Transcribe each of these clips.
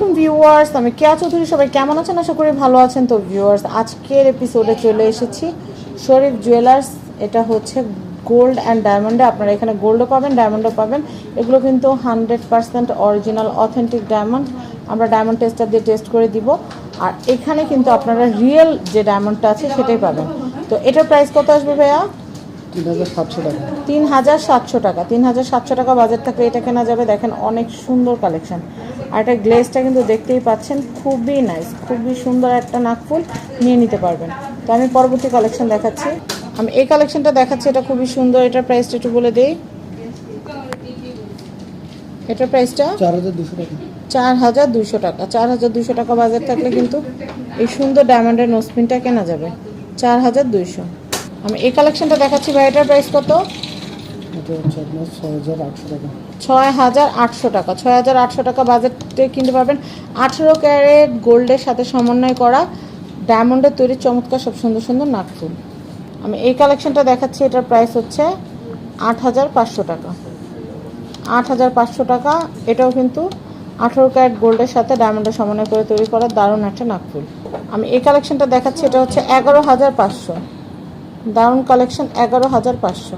আলাইকুম ভিউয়ার্স আমি কেয়া চৌধুরী সবাই কেমন আছেন? আশা করি ভালো আছেন। তো ভিউয়ার্স আজকের এপিসোডে চলে এসেছি শরীফ জুয়েলার্স এটা হচ্ছে গোল্ড অ্যান্ড ডায়মন্ডে আপনারা এখানে গোল্ডও পাবেন ডায়মন্ডও পাবেন। এগুলো কিন্তু hundred percent original authentic diamond আমরা ডায়মন্ড টেস্টার দিয়ে টেস্ট করে দিব। আর এখানে কিন্তু আপনারা রিয়েল যে ডায়মন্ডটা আছে সেটাই পাবেন। তো এটার প্রাইস কত আসবে ভাইয়া? তিন হাজার সাতশো টাকা। তিন হাজার সাতশো টাকা। তিন হাজার সাতশো টাকা বাজার থাকলে এটা কেনা যাবে। দেখেন অনেক সুন্দর কালেকশন আর এটা গ্লেজটা কিন্তু দেখতেই পাচ্ছেন খুবই নাইস খুবই সুন্দর একটা নাকফুল নিয়ে নিতে পারবেন। তো আমি পরবর্তী কালেকশন দেখাচ্ছি। আমি এই কালেকশনটা দেখাচ্ছি এটা খুবই সুন্দর এটার প্রাইসটা একটু বলে দিই। এটার প্রাইসটা চার হাজার দুশো টাকা। চার হাজার দুশো টাকা। চার হাজার দুশো টাকা বাজার থাকলে কিন্তু এই সুন্দর ডায়মন্ডের নোসপিনটা কেনা যাবে। চার হাজার দুইশো। আমি এই কালেকশনটা দেখাচ্ছি ভাই এটার প্রাইস কত? ছয় হাজার আটশো টাকা। ছয় হাজার আটশো টাকা বাজেটে কিনতে পারবেন। আঠেরো ক্যারেট গোল্ডের সাথে সমন্বয় করা ডায়মন্ডের তৈরি চমৎকার সব সুন্দর সুন্দর নাকফুল আমি এই কালেকশনটা দেখাচ্ছি, এটার প্রাইস হচ্ছে আট হাজার পাঁচশো টাকা। আট হাজার পাঁচশো টাকা, এটাও কিন্তু আঠেরো ক্যারেট গোল্ডের সাথে ডায়মন্ডের সমন্বয় করে তৈরি করা দারুণ একটা নাকফুল আমি এই কালেকশনটা দেখাচ্ছি, এটা হচ্ছে এগারো হাজার পাঁচশো। দারুণ কালেকশন, এগারো হাজার পাঁচশো।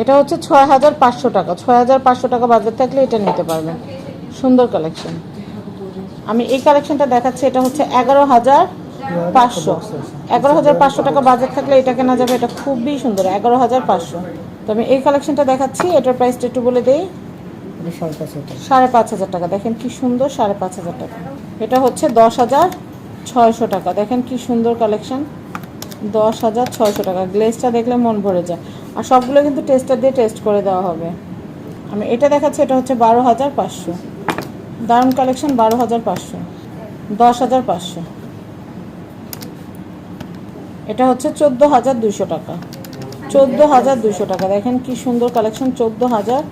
এটা হচ্ছে ছয় হাজার পাঁচশো টাকা। ছয় হাজার পাঁচশো টাকা বাজার থাকলে এটা নিতে পারবেন। সুন্দর কালেকশন আমি এই কালেকশনটা দেখাচ্ছি এটা হচ্ছে এগারো হাজার পাঁচশো। এগারো হাজার পাঁচশো টাকা বাজার থাকলে এটা কেনা যাবে এটা খুবই সুন্দর এগারো হাজার পাঁচশো। তো আমি এই কালেকশনটা দেখাচ্ছি এটার প্রাইসটা একটু বলে দিই। সাড়ে পাঁচ হাজার টাকা। দেখেন কি সুন্দর সাড়ে পাঁচ হাজার টাকা। এটা হচ্ছে দশ হাজার ছয়শো টাকা। দেখেন কি সুন্দর কালেকশন দশ হাজার ছয়শো টাকা। গ্লেজটা দেখলে মন ভরে যায়। আর সবগুলো কিন্তু টেস্টার দিয়ে টেস্ট করে দেওয়া হবে। আমি এটা দেখাচ্ছি, এটা হচ্ছে বারো হাজার পাঁচশো। দারুণ কালেকশন বারো হাজার পাঁচশো। দশ হাজার পাঁচশো। এটা হচ্ছে চোদ্দ হাজার দুশো টাকা। চোদ্দ হাজার দুশো টাকা। দেখেন কি সুন্দর কালেকশন চোদ্দ হাজার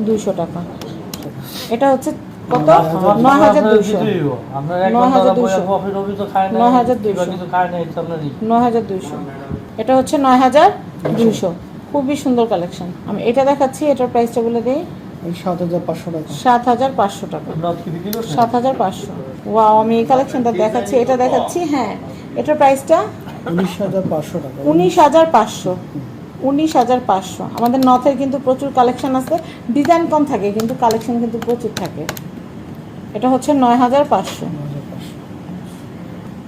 দুশো টাকা। এটা হচ্ছে কত? নয় হাজার এক নয় হাজার দুইশো। নয় হাজার দুইশো। নয় হাজার দুইশো। এটা হচ্ছে নয় হাজার দুইশো। খুবই সুন্দর কালেকশন আমি এটা দেখাচ্ছি এটার প্রাইসটা বলে দিই। এই সাত হাজার পাঁচশো টাকা। সাত হাজার পাঁচশো টাকা। সাত হাজার পাঁচশো। ওয়াও আমি এই কালেকশনটা দেখাচ্ছি এটা দেখাচ্ছি হ্যাঁ। এটার প্রাইসটা উনিশ হাজার পাঁচশো টাকা। উনিশ হাজার পাঁচশো। উনিশ হাজার পাঁচশো। আমাদের নথের কিন্তু প্রচুর কালেকশন আছে। ডিজাইন কম থাকে কিন্তু কালেকশন কিন্তু প্রচুর থাকে। এটা হচ্ছে নয় হাজার পাঁচশো।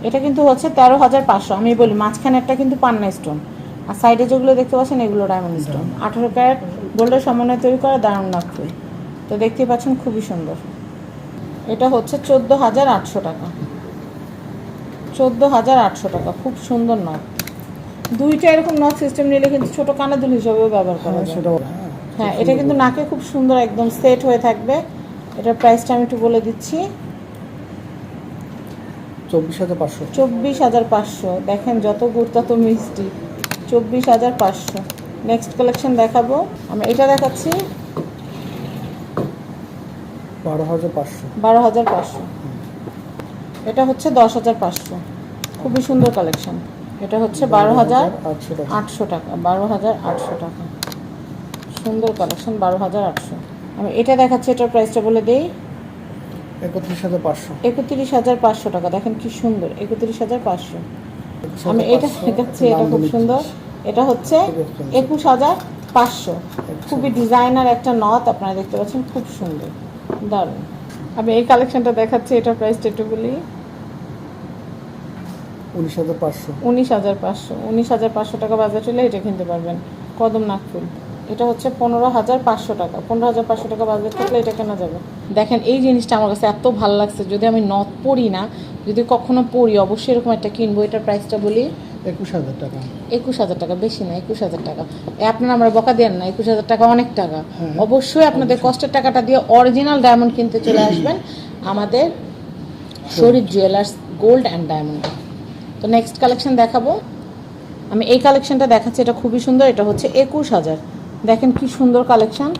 এটা কিন্তু হচ্ছে তেরো হাজার পাঁচশো। আমি বলি মাঝখানে একটা কিন্তু পান্না স্টোন আর সাইডে যেগুলো দেখতে পাচ্ছেন এগুলো ডায়মন্ড স্টোন আঠেরো ক্যারেট গোল্ডের সমন্বয় তৈরি করা দারুণ নাকফুল তো দেখতেই পাচ্ছেন খুবই সুন্দর। এটা হচ্ছে চোদ্দ হাজার আটশো টাকা। চোদ্দ হাজার আটশো টাকা খুব সুন্দর নথ দুইটা এরকম নথ সিস্টেম নিলে কিন্তু ছোটো কানাদুল হিসাবেও ব্যবহার করা যায়। হ্যাঁ হ্যাঁ এটা কিন্তু নাকে খুব সুন্দর একদম সেট হয়ে থাকবে। এটার প্রাইসটা আমি একটু বলে দিচ্ছি। চব্বিশ হাজার পাঁচশো। চব্বিশ হাজার পাঁচশো। দেখেন যত গুড় তত মিষ্টি। চব্বিশ হাজার পাঁচশো। নেক্সট কালেকশন দেখাবো। আমি এটা দেখাচ্ছি। বারো হাজার পাঁচশো। বারো হাজার পাঁচশো। এটা হচ্ছে দশ হাজার পাঁচশো। খুবই সুন্দর কালেকশন এটা হচ্ছে বারো হাজার আটশো টাকা। আটশো টাকা বারো হাজার আটশো টাকা। সুন্দর কালেকশন বারো হাজার আটশো। আমি এটা দেখাচ্ছি এটার প্রাইসটা বলে দিই। একত্রিশ হাজার পাঁচশো। একত্রিশ হাজার পাঁচশো টাকা দেখেন কি সুন্দর একত্রিশ হাজার পাঁচশো। আমি এটা দেখাচ্ছি এটা খুব সুন্দর এটা হচ্ছে একুশ হাজার পাঁচশো। খুবই ডিজাইনার একটা নথ আপনারা দেখতে পাচ্ছেন খুব সুন্দর দারুণ। আমি এই কালেকশনটা দেখাচ্ছি এটার প্রাইসটা একটু বলি। উনিশ হাজার পাঁচশো। উনিশ হাজার পাঁচশো উনিশ হাজার পাঁচশো টাকা বাজার চলে এটা কিনতে পারবেন কদম নাকফুল এটা হচ্ছে পনেরো হাজার পাঁচশো টাকা। পনেরো হাজার পাঁচশো টাকা বাজার থাকলে এটা কেনা যাবে। দেখেন এই জিনিসটা আমার কাছে এত ভালো লাগছে। যদি আমি নথ পড়ি না যদি কখনো পরি অবশ্যই এরকম একটা কিনবো। এটার প্রাইসটা বলি একুশ হাজার টাকা। একুশ হাজার টাকা বেশি না একুশ হাজার টাকা। আপনারা আমরা বকা দেন না একুশ হাজার টাকা অনেক টাকা। হ্যাঁ। অবশ্যই আপনাদের কষ্টের টাকাটা দিয়ে অরিজিনাল ডায়মন্ড কিনতে চলে আসবেন। আমাদের Sharif jewellers gold and diamond তো নেক্সট কালেকশন দেখাবো। আমি এই কালেকশনটা দেখাচ্ছি এটা খুবই সুন্দর। এটা হচ্ছে একুশ হাজার। দেখেন কি সুন্দর কালেকশন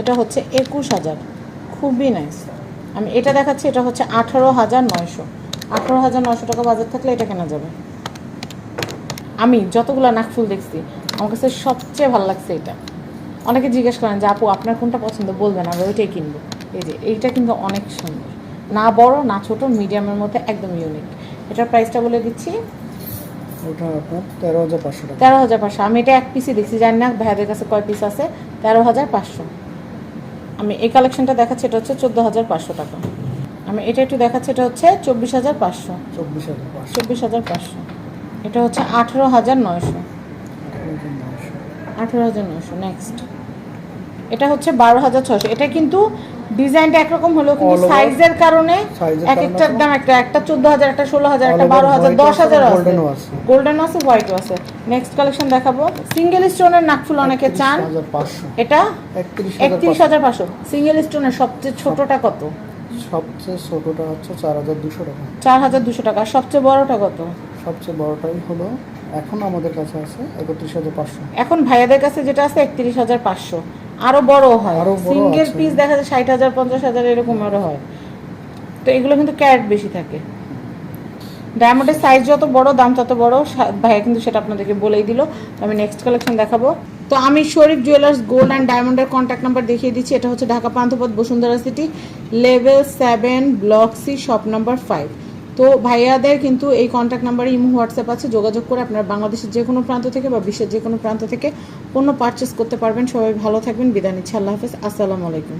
এটা হচ্ছে একুশ হাজার। খুবই নাইস আমি এটা দেখাচ্ছি, এটা হচ্ছে আঠারো হাজার নয়শো। আঠারো হাজার নয়শো টাকা বাজার থাকলে এটা কেনা যাবে। আমি যতগুলো নাকফুল দেখছি, আমার কাছে সবচেয়ে ভালো লাগছে এটা। অনেকে জিজ্ঞেস করেন যে, আপু, আপনার কোনটা পছন্দ? বলবেন, আমরা ওইটাই কিনবো। এই যে, এইটা কিন্তু অনেক সুন্দর। না বড়, না ছোট মিডিয়ামের মধ্যে একদম ইউনিক এটার প্রাইসটা বলে দিচ্ছি ওটা আপনার তেরো হাজার পাঁচশো টাকা। তেরো হাজার পাঁচশো। আমি এটা এক পিসই দেখছি জানি না ভাইয়াদের কাছে কয় পিস আছে। তেরো হাজার পাঁচশো। আমি এই কালেকশনটা দেখাচ্ছি এটা হচ্ছে চোদ্দ হাজার পাঁচশো টাকা। আমি এটা একটু দেখাচ্ছি এটা হচ্ছে চব্বিশ হাজার পাঁচশো। চব্বিশ হাজার চব্বিশ হাজার পাঁচশো। এটা হচ্ছে আঠারো হাজার নয়শো। আঠেরো হাজার নয়শো। নেক্সট এটা হচ্ছে বারো হাজার ছশো এটা কিন্তু ডিজাইনটা একরকম হলেও কিন্তু সাইজের কারণে এক একটার দাম একটা একটা চোদ্দ হাজার একটা ষোলো হাজার একটা বারো হাজার দশ হাজার আছে। গোল্ডেন আছে। হোয়াইটও আছে নেক্সট কালেকশন দেখাবো। সিঙ্গেল স্টোনের নাকফুল অনেকে চান। এটা? একত্রিশ হাজার পাঁচশো। সিঙ্গেল স্টোনের সবচেয়ে ছোটটা কত? সবচেয়ে ছোটোটা হচ্ছে চার হাজার দুশো টাকা। চার হাজার দুশো টাকা। সবচেয়ে বড়টা কত? সবচেয়ে বড়টাই হলো এখন আমাদের কাছে আছে একত্রিশ হাজার পাঁচশো। এখন ভাইয়াদের কাছে যেটা আছে একত্রিশ হাজার পাঁচশো। আরও বড় হয়। সিঙ্গেল পিস দেখা যায় ষাট হাজার পঞ্চাশ হাজার এরকম আরও হয়। তো এগুলো কিন্তু ক্যারেট বেশি থাকে। ডায়মন্ডের সাইজ যত বড় দাম তত বড়। ভাইয়া কিন্তু সেটা আপনাদেরকে বলেই দিল। আমি নেক্সট কালেকশন দেখাবো। তো আমি শরীফ জুয়েলার্স গোল্ড অ্যান্ড ডায়মন্ডের কন্ট্যাক্ট নাম্বার দেখিয়ে দিচ্ছি। এটা হচ্ছে Dhaka Panthapath Bashundhara city level seven block C shop number five তো ভাইয়াদের কিন্তু এই কন্ট্যাক্ট নাম্বারে ইমো হোয়াটসঅ্যাপ আছে, যোগাযোগ করে আপনারা বাংলাদেশের যে কোনো প্রান্ত থেকে বা বিশ্বের যে কোনো প্রান্ত থেকে পণ্য পারচেস করতে পারবেন। সবাই ভালো থাকবেন, বিদায় নিচ্ছি। আল্লাহ হাফেজ। আসসালামু আলাইকুম।